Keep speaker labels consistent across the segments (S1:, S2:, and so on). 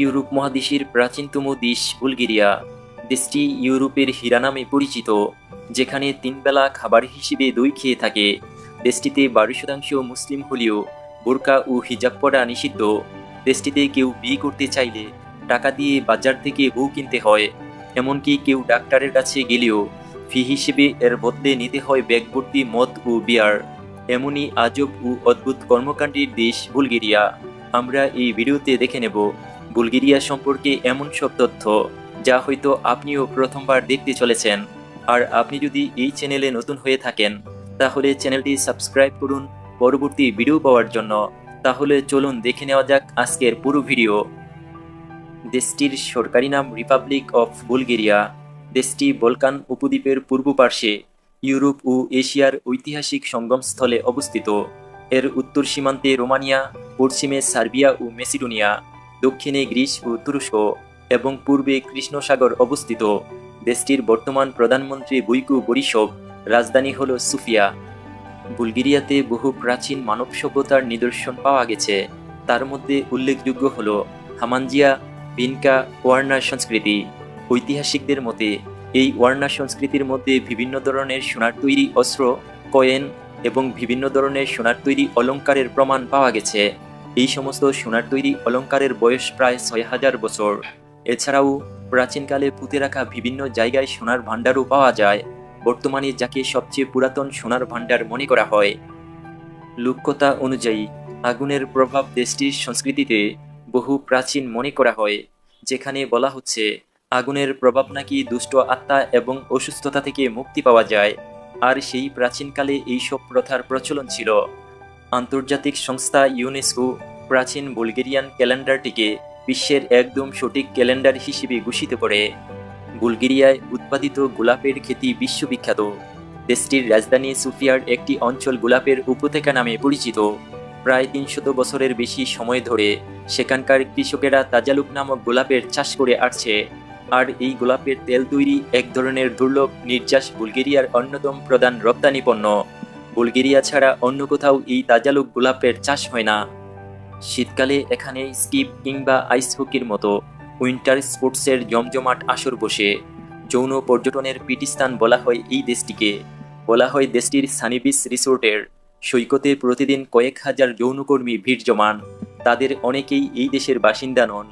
S1: Europe মহাদেশের প্রাচীনতম দেশ বুলগেরিয়া। দেশটি ইউরোপের হীরা নামে পরিচিত, যেখানে তিনবেলা খাবার হিসেবে দই খেয়ে থাকে। দেশটিতে বারো শতাংশ মুসলিম হলেও বোরকা ও হিজাব পরা নিষিদ্ধ। দেশটিতে কেউ বিয়ে করতে চাইলে টাকা দিয়ে বাজার থেকে বউ কিনতে হয়। এমনকি কেউ ডাক্তারের কাছে গেলেও ফি হিসেবে এর বদলে নিতে হয় ব্যাগ ভর্তি মদ ও বিয়ার। এমনই আজব ও অদ্ভুত কর্মকাণ্ডের দেশ বুলগেরিয়া। আমরা এই ভিডিওতে দেখে নেব বুলগেরিয়া সম্পর্কে এমন সব তথ্য যা হয়তো আপনিও প্রথমবার দেখতে চলেছেন। আর আপনি যদি এই চ্যানেলে নতুন হয়ে থাকেন, তাহলে চ্যানেলটি সাবস্ক্রাইব করুন পরবর্তী ভিডিও পাওয়ার জন্য। তাহলে চলুন দেখে নেওয়া যাক আজকের পুরো ভিডিও। দেশটির সরকারি নাম রিপাবলিক অফ বুলগেরিয়া। দেশটি বলকান উপদ্বীপের পূর্ব পার্শ্বে ইউরোপ ও এশিয়ার ঐতিহাসিক সঙ্গমস্থলে অবস্থিত। এর উত্তর সীমান্তে রোমানিয়া, পশ্চিমে সার্বিয়া ও মেসিডোনিয়া। দক্ষিণে গ্রিস ও তুরস্ক এবং পূর্বে কৃষ্ণসাগর অবস্থিত। দেশটির বর্তমান প্রধানমন্ত্রী বুইকু বরিশভ, রাজধানী হল সুফিয়া। বুলগেরিয়াতে বহু প্রাচীন মানব সভ্যতার নিদর্শন পাওয়া গেছে। তার মধ্যে উল্লেখযোগ্য হল হামানজিয়া বিনকা ওয়ার্নার সংস্কৃতি। ঐতিহাসিকদের মতে, এই ওয়ার্নার সংস্কৃতির মধ্যে বিভিন্ন ধরনের সোনার তৈরি অস্ত্র, কয়েন এবং বিভিন্ন ধরনের সোনার তৈরি অলঙ্কারের প্রমাণ পাওয়া গেছে। এই সমস্ত সোনার তৈরি অলঙ্কারের বয়স প্রায় ছয় হাজার বছর। এছাড়াও প্রাচীনকালে পুঁতে রাখা বিভিন্ন জায়গায় সোনার ভাণ্ডারও পাওয়া যায়। বর্তমানে যাকে সবচেয়ে পুরাতন সোনার ভাণ্ডার মনে করা হয়। লোককথা অনুযায়ী, আগুনের প্রভাব দেশটির সংস্কৃতিতে বহু প্রাচীন মনে করা হয়, যেখানে বলা হচ্ছে, আগুনের প্রভাব নাকি দুষ্ট আত্মা এবং অসুস্থতা থেকে মুক্তি পাওয়া যায়। আর সেই প্রাচীনকালে এইসব প্রথার প্রচলন ছিল। আন্তর্জাতিক সংস্থা ইউনেস্কো প্রাচীন বুলগেরিয়ান ক্যালেন্ডারটিকে বিশ্বের একদম সঠিক ক্যালেন্ডার হিসেবে ঘোষিত করে। বুলগেরিয়ায় উৎপাদিত গোলাপের খ্যাতি বিশ্ববিখ্যাত। দেশটির রাজধানী সুফিয়ার একটি অঞ্চল গোলাপের উপত্যকা নামে পরিচিত। প্রায় তিনশত বছরের বেশি সময় ধরে সেখানকার কৃষকেরা তাজালুক নামক গোলাপের চাষ করে আসছে। আর এই গোলাপের তেল তৈরি এক ধরনের দুর্লভ, নির্যাস বুলগেরিয়ার অন্যতম প্রধান রপ্তানি পণ্য বুলগেরিয়া ছাড়া অন্য কোথাও এই তাজালুক গোলাপের চাষ হয় না। শীতকালে এখানে স্কিপ কিংবা আইস হকির মতো উইন্টার স্পোর্টসের জমজমাট আসর বসে। যৌন পর্যটনের পিটিস্তান বলা হয় এই দেশটিকে। বলা হয় দেশটির সানিবিস রিসোর্টের। সৈকতে প্রতিদিন কয়েক হাজার যৌনকর্মী ভিড় জমান। তাদের অনেকেই এই দেশের বাসিন্দা নন।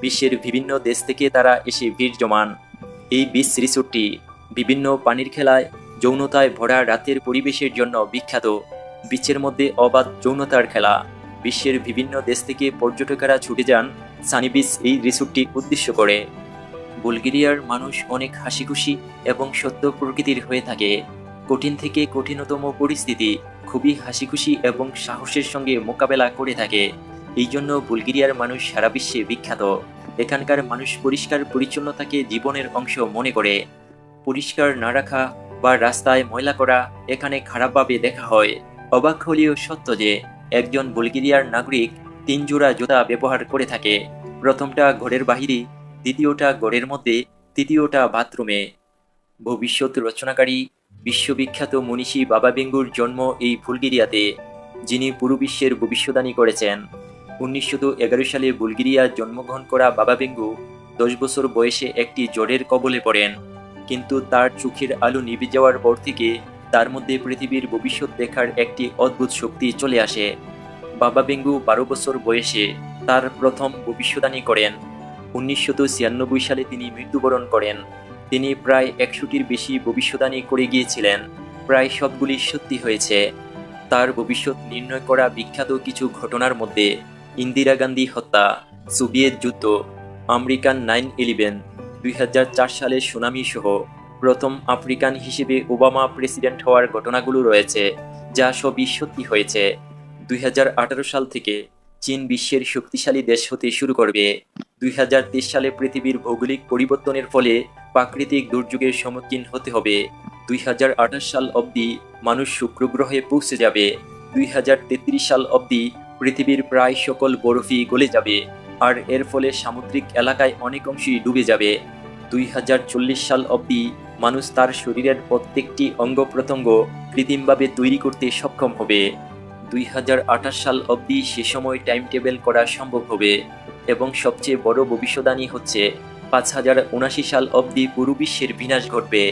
S1: বিশ্বের বিভিন্ন দেশ থেকে তারা এসে ভিড় জমান। এই বিচ রিসোর্টটি বিভিন্ন পানির খেলায় যৌনতায় ভরা রাতের পরিবেশের জন্য বিখ্যাত। বিচের মধ্যে অবাধ যৌনতার খেলা। বিশ্বের বিভিন্ন দেশ থেকে পর্যটকেরা ছুটে যান সানিবিস এই রিসোর্টটি উদ্দেশ্য করে। বুলগেরিয়ার মানুষ অনেক হাসিখুশি এবং সত্য প্রকৃতির হয়ে থাকে। কঠিন থেকে কঠিনতম পরিস্থিতি খুবই হাসিখুশি এবং সাহসের সঙ্গে মোকাবেলা করে থাকে। এই জন্য বুলগেরিয়ার মানুষ সারা বিশ্বে বিখ্যাত। এখানকার মানুষ পরিষ্কার পরিচ্ছন্নতাকে জীবনের অংশ মনে করে। পরিষ্কার না রাখা বা রাস্তায় ময়লা করা, এখানে খারাপভাবে দেখা হয়। অবাক হলেও সত্য যে, একজন বুলগেরিয়ার নাগরিক তিন জোড়া জুতা ব্যবহার করে থাকে। প্রথমটা ঘরের বাহিরে, দ্বিতীয়টা ঘরের মধ্যে, তৃতীয়টা বাথরুমে। ভবিষ্যৎ রচনাকারী, বিশ্ববিখ্যাত মনীষী বাবা বেঙ্গুর জন্ম এই বুলগেরিয়াতে, যিনি পুরো বিশ্বের ভবিষ্যদানী করেছেন। উনিশশো এগারো সালে বুলগেরিয়া জন্মগ্রহণ করা বাবা বেঙ্গু দশ বছর বয়সে একটি জ্বরের কবলে পড়েন। কিন্তু তার চোখের আলো নিভে যাওয়ার পর থেকে তার মধ্যে পৃথিবীর ভবিষ্যৎ দেখার একটি অদ্ভুত শক্তি চলে আসে। বাবা বেঙ্গু বারো বছর বয়সে তার প্রথম ভবিষ্যদানী করেন। উনিশশো ছিয়ানব্বই সালে তিনি মৃত্যুবরণ করেন। তিনি প্রায় একশোটির বেশি ভবিষ্যদানী করে গিয়েছিলেন। প্রায় সবগুলি সত্যি হয়েছে। তার ভবিষ্যৎ নির্ণয় করা বিখ্যাত কিছু ঘটনার মধ্যে ইন্দিরা গান্ধী হত্যা, সোভিয়েত যুদ্ধ, আমেরিকান নাইন ইলেভেন দুই হাজার চার সালে সুনামি সহ প্রথম আফ্রিকান হিসেবে ওবামা প্রেসিডেন্ট হওয়ার ঘটনাগুলো রয়েছে, যা সবই সত্যি হয়েছে। দুই হাজার আঠারো সাল থেকে চীন বিশ্বের শক্তিশালী দেশ হতে শুরু করবে। দুই সালে পৃথিবীর ভৌগোলিক পরিবর্তনের ফলে প্রাকৃতিক দুর্যোগের সম্মুখীন হতে হবে। দুই হাজার আঠাশ সাল অবধি মানুষ শুক্র গ্রহে পৌঁছে যাবে। দুই হাজার তেত্রিশ সাল অবধি পৃথিবীর প্রায় সকল বরফই গলে যাবে। আর এর ফলে সামুদ্রিক এলাকায় অনেক অংশই ডুবে যাবে। দুই হাজার চল্লিশ সাল অবধি মানুষ তার শরীরের প্রত্যেকটি অঙ্গ প্রত্যঙ্গ কৃত্রিমভাবে তৈরি করতে সক্ষম হবে। দুই হাজার আঠাশ সাল অবধি সে সময় টাইম টেবিল করা সম্ভব হবে এবং সবচেয়ে বড় ভবিষ্যদানী হচ্ছে পাঁচ হাজার উনাশি সাল অবধি পুরো বিশ্বের বিনাশ ঘটবে।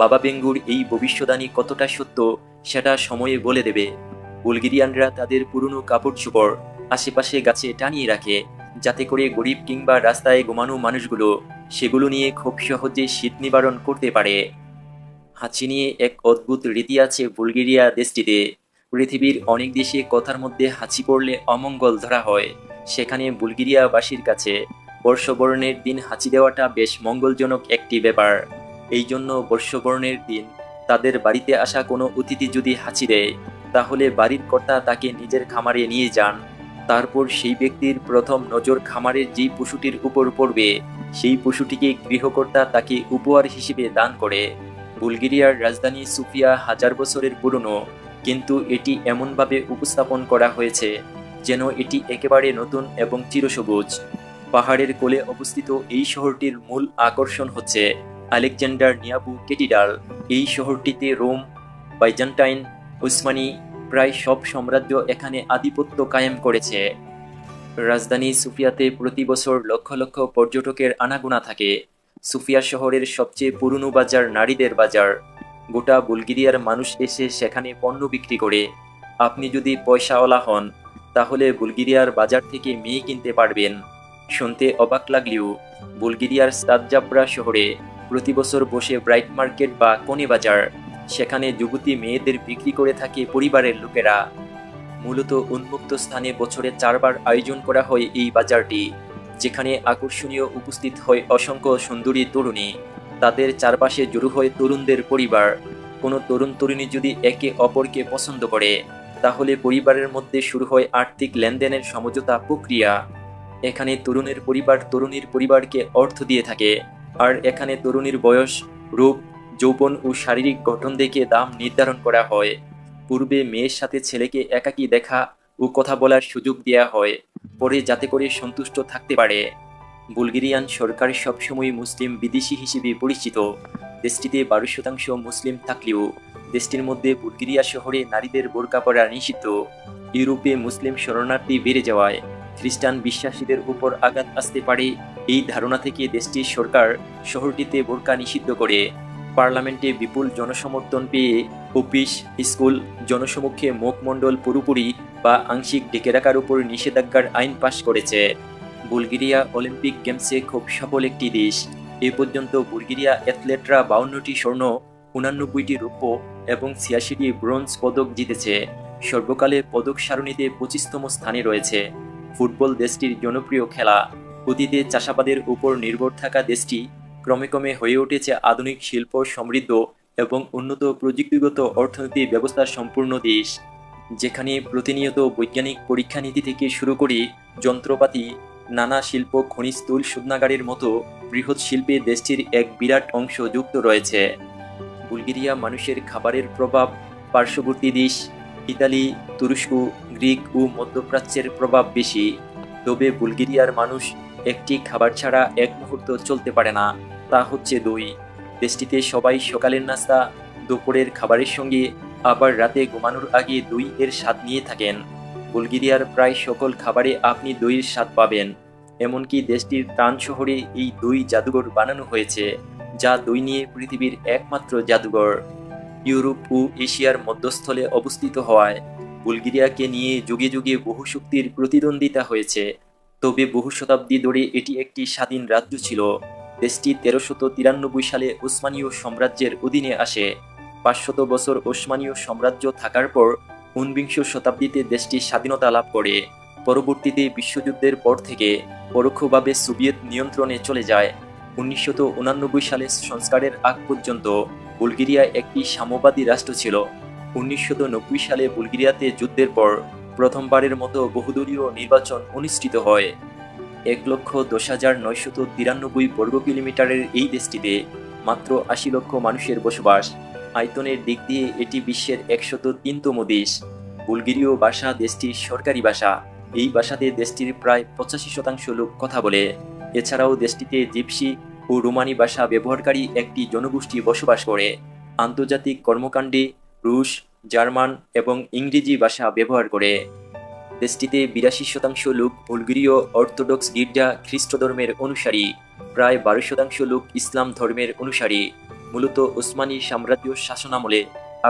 S1: বাবা বেঙ্গুর এই ভবিষ্যদানী কতটা সত্য সেটা সময়ে বলে দেবে। বুলগেরিয়ানরা তাদের পুরনো কাপড় চোপড় আশেপাশে গাছে টানিয়ে রাখে। যাতে করে গরিব কিংবা রাস্তায় ঘুমানো মানুষগুলো সেগুলো নিয়ে খুব সহজে শীত নিবারণ করতে পারে। হাঁচি নিয়ে এক অদ্ভুত রীতি আছে বুলগেরিয়া দেশটিতে। পৃথিবীর অনেক দেশে কথার মধ্যে হাঁচি পড়লে অমঙ্গল ধরা হয়। সেখানে বুলগেরিয়াবাসীর কাছে বর্ষবরণের দিন হাঁচি দেওয়াটা বেশ মঙ্গলজনক একটি ব্যাপার। এই জন্য বর্ষবরণের দিন তাদের বাড়িতে আসা কোনো অতিথি যদি হাঁচি দেয়, তাহলে বাড়ির কর্তা তাকে নিজের খামারে নিয়ে যান। তারপর সেই ব্যক্তির প্রথম নজর খামারের যেই পশুটির উপর পড়বে, সেই পশুটিকে গৃহকর্তা তাকে উপহার হিসেবে দান করে। বুলগেরিয়ার রাজধানী সুফিয়া হাজার বছরের পুরনো, কিন্তু এটি এমনভাবে উপস্থাপন করা হয়েছে যেন এটি একেবারে নতুন এবং চিরসবুজ। পাহাড়ের কোলে অবস্থিত এই শহরটির মূল আকর্ষণ হচ্ছে আলেকজান্ডার নিয়াবু কেটিডাল। এই শহরটিতে রোম, বাইজান্টাইন উসমানি প্রায় সব সাম্রাজ্য এখানে আধিপত্য কায়েম করেছে। রাজধানী সুফিয়াতে প্রতি বছর লক্ষ লক্ষ পর্যটকের আনাগোনা থাকে। সুফিয়া শহরের সবচেয়ে পুরনো বাজার নারীদের বাজার। গোটা বুলগেরিয়ার মানুষ এসে সেখানে পণ্য বিক্রি করে। আপনি যদি পয়সাওয়ালা হন, তাহলে বুলগেরিয়ার বাজার থেকে মেয়ে কিনতে পারবেন। শুনতে অবাক লাগলেও বুলগেরিয়ার স্তাদজাবরা শহরে প্রতি বছর বসে ব্রাইট মার্কেট বা কনে বাজার। সেখানে যুবতী মেয়েদের বিক্রি করে থাকে পরিবারের লোকেরা। মূলত উন্মুক্ত স্থানে বছরে চারবার আয়োজন করা হয় এই বাজারটি, যেখানে আকর্ষণীয় উপস্থিত হয় অসংখ্য সুন্দরী তরুণী। তাদের চারপাশে জড়ো হয় তরুণদের পরিবার। কোনো তরুণ তরুণী যদি একে অপরকে পছন্দ করে, তাহলে পরিবারের মধ্যে শুরু হয় আর্থিক লেনদেনের সমঝোতা প্রক্রিয়া। এখানে তরুণের পরিবার তরুণীর পরিবারকে অর্থ দিয়ে থাকে, আর এখানে তরুণীর বয়স, রূপ যৌবন ও শারীরিক গঠন দেখে দাম নির্ধারণ করা হয়। পূর্বে মেয়ের সাথে ছেলেকে একাকী দেখা ও কথা বলার সুযোগ দেওয়া হয়, পরে যাতে করে সন্তুষ্ট থাকতে পারে। বুলগেরিয়ান সরকার সবসময় মুসলিম বিদেশি হিসেবে পরিচিত। দেশটিতে বারো শতাংশ মুসলিম থাকলেও দেশটির মধ্যে বুলগেরিয়া শহরে নারীদের বোরকা পরা নিষিদ্ধ। ইউরোপে মুসলিম শরণার্থী বেড়ে যাওয়ায় খ্রিস্টান বিশ্বাসীদের উপর আঘাত আসতে পারে। এই ধারণা থেকে দেশটির সরকার শহরটিতে বোরকা নিষিদ্ধ করে। পার্লামেন্টে বিপুল জনসমর্থন পেয়ে অফিস, স্কুল, জনসমক্ষে মুখমণ্ডল পুরোপুরি বা আংশিক ডেকে রাখার উপর নিষেধাজ্ঞার আইন পাশ করেছে। বুলগেরিয়া অলিম্পিক গেমসে খুব সফল একটি দেশ। এ পর্যন্ত বুলগেরিয়া অ্যাথলেটরা বাউন্নটি স্বর্ণ, উনানব্বইটি রৌপ্য এবং ছিয়াশিটি ব্রোঞ্জ পদক জিতেছে। সর্বকালে পদক সারণীতে পঁচিশতম স্থানে রয়েছে। ফুটবল দেশটির জনপ্রিয় খেলা। অতীতে চাষাবাদের উপর নির্ভর থাকা দেশটি ক্রমে ক্রমে হয়ে উঠেছে আধুনিক শিল্প, সমৃদ্ধ এবং উন্নত প্রযুক্তিগত অর্থনীতি ব্যবস্থা সম্পূর্ণ দেশ। যেখানে প্রতিনিয়ত বৈজ্ঞানিক পরীক্ষা নীতি থেকে শুরু করে যন্ত্রপাতি, নানা শিল্প, খনিজ তুল শোধনাগারের মতো বৃহৎ শিল্পে দেশটির এক বিরাট অংশ যুক্ত রয়েছে। বুলগেরিয়া মানুষের খাবারের প্রভাব, পার্শ্ববর্তী দেশ, ইতালি, তুরস্ক, গ্রিক ও মধ্যপ্রাচ্যের প্রভাব বেশি। তবে বুলগেরিয়ার মানুষ একটি খাবার ছাড়া এক মুহূর্ত চলতে পারে না। তা হচ্ছে দই। দেশটিতে সবাই সকালের নাস্তা, দুপুরের খাবারের সঙ্গে আবার রাতে ঘুমানোর আগে দই এর স্বাদ নিয়ে থাকেন। বুলগেরিয়ার প্রায় সকল খাবারে আপনি দইয়ের স্বাদ পাবেন। এমনকি দেশটির টান শহরে এই দই জাদুঘর বানানো হয়েছে, যা দই নিয়ে পৃথিবীর একমাত্র জাদুঘর। ইউরোপ ও এশিয়ার মধ্যস্থলে অবস্থিত হওয়ায় বুলগেরিয়াকে নিয়ে যুগে যুগে বহু শক্তির প্রতিদ্বন্দ্বিতা হয়েছে। তবে বহু শতাব্দী ধরে এটি একটি স্বাধীন রাজ্য ছিল। দেশটি তেরোশত তিরানব্বই সালে ওসমানীয় সাম্রাজ্যের অধীনে আসে। পাঁচশত বছর ওসমানীয় সাম্রাজ্য থাকার পর ঊনবিংশ শতাব্দীতে দেশটি স্বাধীনতা লাভ করে। পরবর্তীতে বিশ্বযুদ্ধের পর থেকে পরোক্ষভাবে সোভিয়েত নিয়ন্ত্রণে চলে যায়। উনিশশো সালে সংস্কারের আগ পর্যন্ত বুলগেরিয়া একটি সাম্যবাদী রাষ্ট্র ছিল। উনিশশো নব্বই সালে বুলগেরিয়াতে যুদ্ধের পর প্রথমবারের মতো বহুদলীয় নির্বাচন অনুষ্ঠিত হয়। এক লক্ষ দশ হাজার নয়শত তিরানব্বই বর্গ কিলোমিটারের এই দেশটিতে মাত্র আশি লক্ষ মানুষের বসবাস। আয়তনের দিক দিয়ে এটি বিশ্বের একশত তিনতম দেশ। বুলগেরীয় ভাষা দেশটির সরকারি ভাষা। এই ভাষাতে দেশটির প্রায় পঁচাশি শতাংশ লোক কথা বলে। এছাড়াও দেশটিতে জিপসি ও রোমানি ভাষা ব্যবহারকারী একটি জনগোষ্ঠী বসবাস করে। আন্তর্জাতিক কর্মকাণ্ডে রুশ, জার্মান এবং ইংরেজি ভাষা ব্যবহার করে। দেশটিতে বিরাশি শতাংশ লোক বুলগেরীয় অর্থোডক্স গির্জা খ্রিস্ট ধর্মের অনুসারী, প্রায় বারো শতাংশ লোক ইসলাম ধর্মের অনুসারী। মূলত ওসমানী সাম্রাজ্য শাসনামলে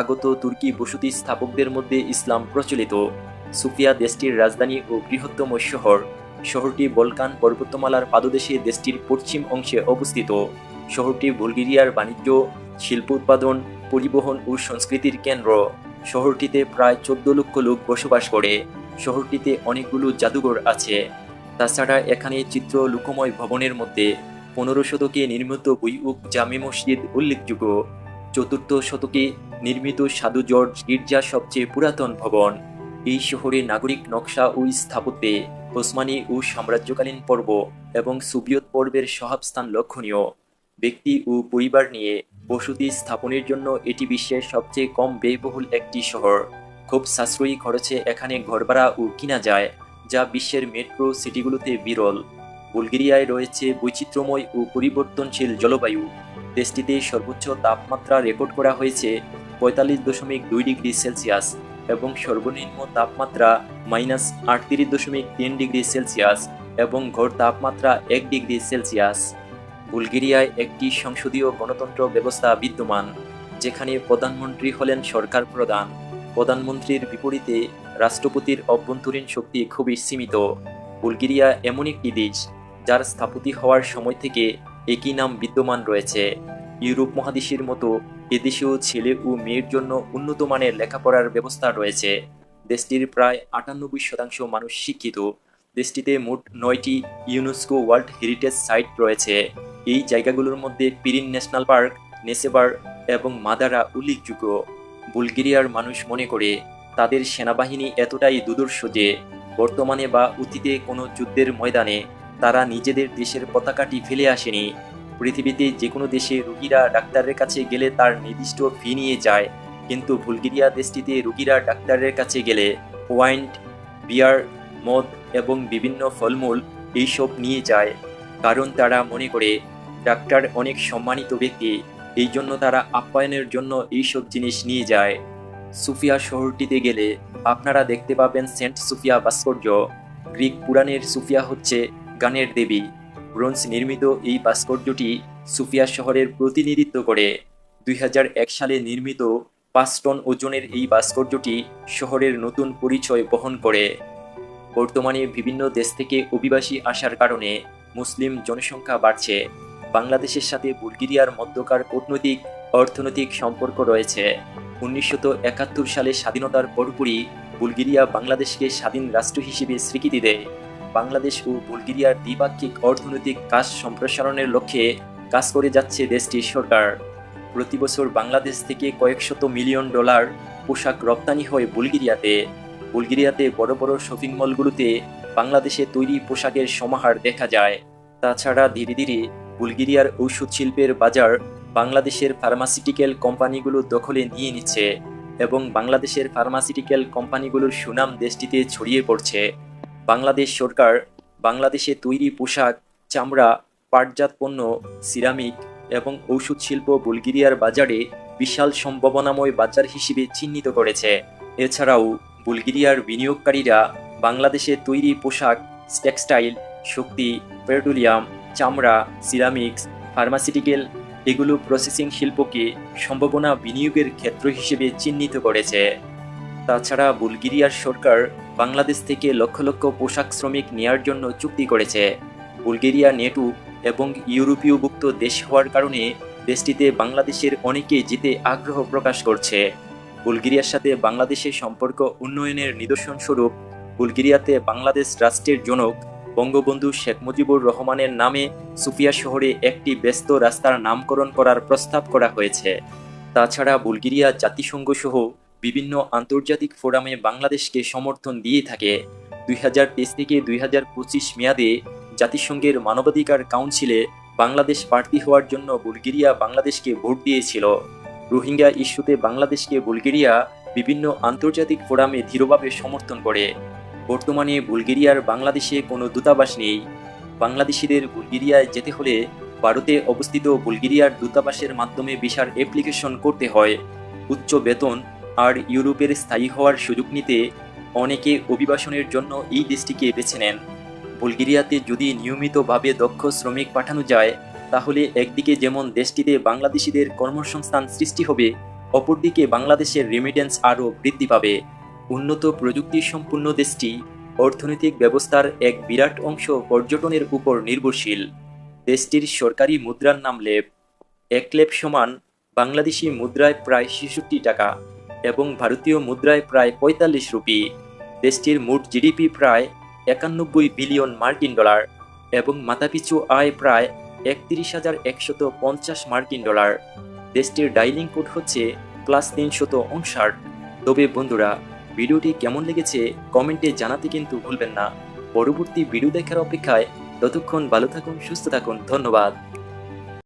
S1: আগত তুর্কি বসতি স্থাপকদের মধ্যে ইসলাম প্রচলিত। সুফিয়া দেশটির রাজধানী ও বৃহত্তম শহর, শহরটি বলকান পর্বতমালার পাদদেশে দেশটির পশ্চিম অংশে অবস্থিত। শহরটি বুলগেরিয়ার বাণিজ্য, শিল্প উৎপাদন, পরিবহন ও সংস্কৃতির কেন্দ্র। শহরটিতে প্রায় চোদ্দ লক্ষ লোক বসবাস করে। শহরটিতে অনেকগুলো জাদুঘর আছে। তাছাড়া এখানে চিত্র লুকময় ভবনের মধ্যে পনেরো শতকে নির্মিত বইউক জামে মসজিদ উল্লেখযোগ্য। চতুর্থ শতকে নির্মিত সাধু জর্জ গির্জা সবচেয়ে পুরাতন ভবন। এই শহরে নাগরিক নকশা ও স্থাপত্যে ওসমানী ও সাম্রাজ্যকালীন পর্ব এবং সুবিয়ত পর্বের সহাবস্থান লক্ষণীয়। ব্যক্তি ও পরিবার নিয়ে বসতি স্থাপনের জন্য এটি বিশ্বের সবচেয়ে কম ব্যয়বহুল একটি শহর। খুব সাশ্রয়ী খরচে এখানে ঘরভাড়া ও কিনা যায়, যা বিশ্বের মেট্রো সিটিগুলোতে বিরল। বুলগেরিয়ায় রয়েছে বৈচিত্র্যময় ও পরিবর্তনশীল জলবায়ু। দেশটিতে সর্বোচ্চ তাপমাত্রা রেকর্ড করা হয়েছে পঁয়তাল্লিশ দশমিক দুই ডিগ্রি সেলসিয়াস এবং সর্বনিম্ন তাপমাত্রা মাইনাস আটত্রিশ দশমিক তিন ডিগ্রি সেলসিয়াস এবং ঘর তাপমাত্রা এক ডিগ্রি সেলসিয়াস। বুলগেরিয়ায় একটি সংসদীয় গণতন্ত্র ব্যবস্থা বিদ্যমান, যেখানে প্রধানমন্ত্রী হলেন সরকার প্রধান। প্রধানমন্ত্রীর বিপরীতে রাষ্ট্রপতির অভ্যন্তরীণ শক্তি খুবই সীমিত। বুলগেরিয়া এমন একটি দেশ, যার স্থাপতি হওয়ার সময় থেকে একই নাম বিদ্যমান রয়েছে। ইউরোপ মহাদেশের মতো এদেশেও ছেলে ও মেয়ের জন্য উন্নত মানের লেখাপড়ার ব্যবস্থা রয়েছে। দেশটির প্রায় আটানব্বই শতাংশ মানুষ শিক্ষিত। দেশটিতে মোট নয়টি ইউনেস্কো ওয়ার্ল্ড হেরিটেজ সাইট রয়েছে। এই জায়গাগুলোর মধ্যে পিরিন ন্যাশনাল পার্ক, নেসেবার এবং মাদারা উল্লেখযোগ্য। বুলগেরিয়ার মানুষ মনে করে, তাদের সেনাবাহিনী এতটাই দুদর্শ যে, বর্তমানে বা অতীতে কোনো যুদ্ধের ময়দানে তারা নিজেদের দেশের পতাকাটি ফেলে আসেনি। পৃথিবীতে যে কোনো দেশে রুগীরা ডাক্তারের কাছে গেলে তার নির্দিষ্ট ফি নিয়ে যায়, কিন্তু বুলগেরিয়া দেশটিতে রুগীরা ডাক্তারের কাছে গেলে ওয়াইন্ট বিয়ার, মদ এবং বিভিন্ন ফলমূল এইসব নিয়ে যায়। কারণ তারা মনে করে, ডাক্তার অনেক সম্মানিত ব্যক্তি এই জন্য তারা আপ্যায়নের জন্য এইসব জিনিস নিয়ে যায়। সুফিয়া শহরটিতে গেলে আপনারা দেখতে পাবেন সেন্ট সুফিয়া ভাস্কর্য। গ্রিক পুরাণের সুফিয়া হচ্ছে গানের দেবী। ব্রোঞ্জ নির্মিত এই ভাস্কর্যটি সুফিয়া শহরের প্রতিনিধিত্ব করে। দুই হাজার এক সালে নির্মিত পাঁচ টন ওজনের এই ভাস্কর্যটি শহরের নতুন পরিচয় বহন করে। বর্তমানে বিভিন্ন দেশ থেকে অভিবাসী আসার কারণে মুসলিম জনসংখ্যা বাড়ছে। বাংলাদেশের সাথে বুলগেরিয়ার মধ্যকার কূটনৈতিক, অর্থনৈতিক সম্পর্ক রয়েছে। উনিশশো একাত্তর সালে স্বাধীনতার পরপরই বুলগেরিয়া বাংলাদেশকে স্বাধীন রাষ্ট্র হিসেবে স্বীকৃতি দেয়। বাংলাদেশ ও বুলগেরিয়ার দ্বিপাক্ষিক অর্থনৈতিক কাজ সম্প্রসারণের লক্ষ্যে কাজ করে যাচ্ছে দেশটির সরকার। প্রতি বছর বাংলাদেশ থেকে কয়েকশত মিলিয়ন ডলার পোশাক রপ্তানি হয় বুলগেরিয়াতে। বুলগেরিয়াতে বড় বড় শপিং মলগুলোতে বাংলাদেশে তৈরি পোশাকের সমাহার দেখা যায়। তাছাড়া ধীরে ধীরে বুলগেরিয়ার ঔষধ শিল্পের বাজার বাংলাদেশের ফার্মাসিউটিক্যাল কোম্পানিগুলো দখলে নিয়ে নিচ্ছে এবং বাংলাদেশের ফার্মাসিউটিক্যাল কোম্পানিগুলোর সুনাম দেশটিতে ছড়িয়ে পড়ছে। বাংলাদেশ সরকার বাংলাদেশে তৈরি পোশাক, চামড়া, পাটজাত পণ্য, সিরামিক এবং ঔষধ শিল্প বুলগেরিয়ার বাজারে বিশাল সম্ভাবনাময় বাজার হিসেবে চিহ্নিত করেছে। এছাড়াও বুলগেরিয়ার বিনিয়োগকারীরা বাংলাদেশে তৈরি পোশাক টেক্সটাইল শক্তি, পেট্রোলিয়াম চামড়া, সিরামিক্স, ফার্মাসিউটিক্যাল এগুলো প্রসেসিং শিল্পকে সম্ভাবনা বিনিয়োগের ক্ষেত্র হিসেবে চিহ্নিত করেছে। তাছাড়া বুলগেরিয়ার সরকার বাংলাদেশ থেকে লক্ষ লক্ষ পোশাক শ্রমিক নেয়ার জন্য চুক্তি করেছে। বুলগেরিয়া, নেটু এবং ইউরোপীয়ভুক্ত দেশ হওয়ার কারণে দেশটিতে বাংলাদেশের অনেকে যেতে আগ্রহ প্রকাশ করছে। বুলগেরিয়ার সাথে বাংলাদেশের সম্পর্ক উন্নয়নের নিদর্শনস্বরূপ বুলগেরিয়াতে বাংলাদেশ রাষ্ট্রের জনক বঙ্গবন্ধু শেখ মুজিবুর রহমানের নামে সুফিয়া শহরে একটি ব্যস্ত রাস্তার নামকরণ করার প্রস্তাব করা হয়েছে। তাছাড়া বুলগেরিয়া জাতিসংঘ সহ বিভিন্ন আন্তর্জাতিক ফোরামে বাংলাদেশকে সমর্থন দিয়ে থাকে। দুই থেকে দুই হাজার পঁচিশ মেয়াদে জাতিসংঘের মানবাধিকার কাউন্সিলে বাংলাদেশ প্রার্থী হওয়ার জন্য বুলগেরিয়া বাংলাদেশকে ভোট দিয়েছিল। রোহিঙ্গা ইস্যুতে বাংলাদেশকে বুলগেরিয়া বিভিন্ন আন্তর্জাতিক ফোরামে দৃঢ়ভাবে সমর্থন করে। বর্তমানে বুলগেরিয়ার বাংলাদেশে কোনো দূতাবাস নেই। বাংলাদেশিদের বুলগেরিয়ায় যেতে হলে ভারতে অবস্থিত বুলগেরিয়ার দূতাবাসের মাধ্যমে ভিসার অ্যাপ্লিকেশন করতে হয়। উচ্চ বেতন আর ইউরোপের স্থায়ী হওয়ার সুযোগ নিতে অনেকে অভিবাসনের জন্য এই দেশটিকে বেছে নেন। বুলগেরিয়াতে যদি নিয়মিতভাবে দক্ষ শ্রমিক পাঠানো যায়, তাহলে একদিকে যেমন দেশটিতে বাংলাদেশিদের কর্মসংস্থান সৃষ্টি হবে, অপরদিকে বাংলাদেশের রেমিটেন্স আরও বৃদ্ধি পাবে। উন্নত প্রযুক্তি সম্পূর্ণ দেশটি অর্থনৈতিক ব্যবস্থার এক বিরাট অংশ পর্যটনের উপর নির্ভরশীল। দেশটির সরকারি মুদ্রার নাম লেপ। এক লেপ সমান বাংলাদেশি মুদ্রায় প্রায় ছেষট্টি টাকা এবং ভারতীয় মুদ্রায় প্রায় পঁয়তাল্লিশ রুপি। দেশটির মোট জিডিপি প্রায় একানব্বই বিলিয়ন মার্কিন ডলার এবং মাথাপিছু আয় প্রায় একত্রিশ হাজার একশত পঞ্চাশ মার্কিন ডলার। দেশটির ডাইলিং কোড হচ্ছে প্লাস তিনশত উনষাট তবে বন্ধুরা ভিডিওটি কেমন লেগেছে কমেন্টে জানাতে কিন্তু ভুলবেন না। পরবর্তী ভিডিও দেখার অপেক্ষায় ততক্ষণ ভালো থাকুন, সুস্থ থাকুন, ধন্যবাদ।